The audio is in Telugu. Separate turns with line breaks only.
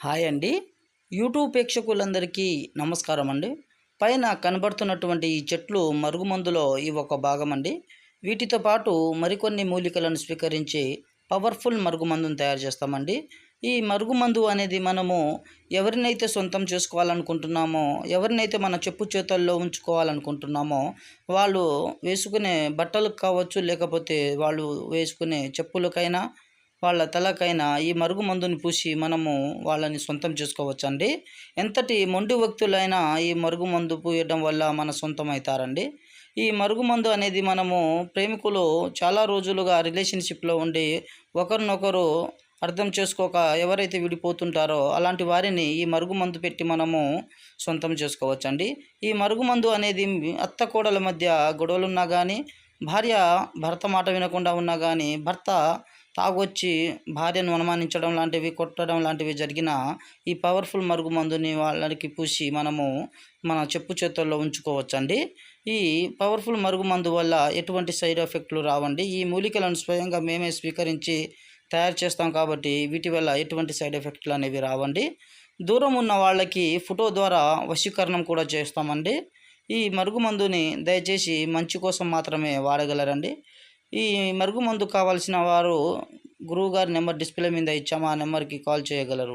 హాయ్ అండి. యూట్యూబ్ ప్రేక్షకులందరికీ నమస్కారం అండి పైన కనబడుతున్నటువంటి ఈ చెట్లు మరుగుమందులో ఇవి ఒక భాగం అండి వీటితో పాటు మరికొన్ని మూలికలను స్వీకరించి పవర్ఫుల్ మరుగుమందును తయారు చేస్తామండి. ఈ మరుగుమందు అనేది మనము ఎవరినైతే సొంతం చేసుకోవాలనుకుంటున్నామో ఎవరినైతే మన చెప్పు చేతల్లో ఉంచుకోవాలనుకుంటున్నామో వాళ్ళు వేసుకునే బట్టలకు కావచ్చు లేకపోతే వాళ్ళు వేసుకునే చెప్పులకైనా వాళ్ళ తలకైనా ఈ మరుగు మందుని పూసి మనము వాళ్ళని సొంతం చేసుకోవచ్చండి. ఎంతటి మొండి వ్యక్తులైనా ఈ మరుగు మందు పూయడం వల్ల మన సొంతం అవుతారండి ఈ మరుగు మందు అనేది మనము ప్రేమికులు చాలా రోజులుగా రిలేషన్షిప్లో ఉండి ఒకరినొకరు అర్థం చేసుకోక ఎవరైతే విడిపోతుంటారో అలాంటి వారిని ఈ మరుగు మందు పెట్టి మనము సొంతం చేసుకోవచ్చండి. ఈ మరుగు మందు అనేది అత్త కోడల మధ్య గొడవలున్నా కానీ భార్య భర్త మాట వినకుండా ఉన్నా కానీ భర్త తాగొచ్చి భార్యను అనుమానించడం లాంటివి కొట్టడం లాంటివి జరిగిన ఈ పవర్ఫుల్ మరుగు మందుని వాళ్ళకి పూసి మనము మన చెప్పు చేతుల్లో ఉంచుకోవచ్చండి. ఈ పవర్ఫుల్ మరుగు మందు వల్ల ఎటువంటి సైడ్ ఎఫెక్ట్లు రావండి. ఈ మూలికలను స్వయంగా మేమే స్వీకరించి తయారు చేస్తాం కాబట్టి వీటి వల్ల ఎటువంటి సైడ్ ఎఫెక్ట్లు అనేవి రావండి. దూరం ఉన్న వాళ్ళకి ఫోటో ద్వారా వశీకరణం కూడా చేస్తామండి. ఈ మరుగుమందుని దయచేసి మంచి కోసం మాత్రమే వాడగలరండి. ఈ మరుగుమందు కావాల్సిన వారు గురువుగారి నెంబర్ డిస్ప్లే మీద ఇచ్చాము ఆ నెంబర్కి కాల్ చేయగలరు.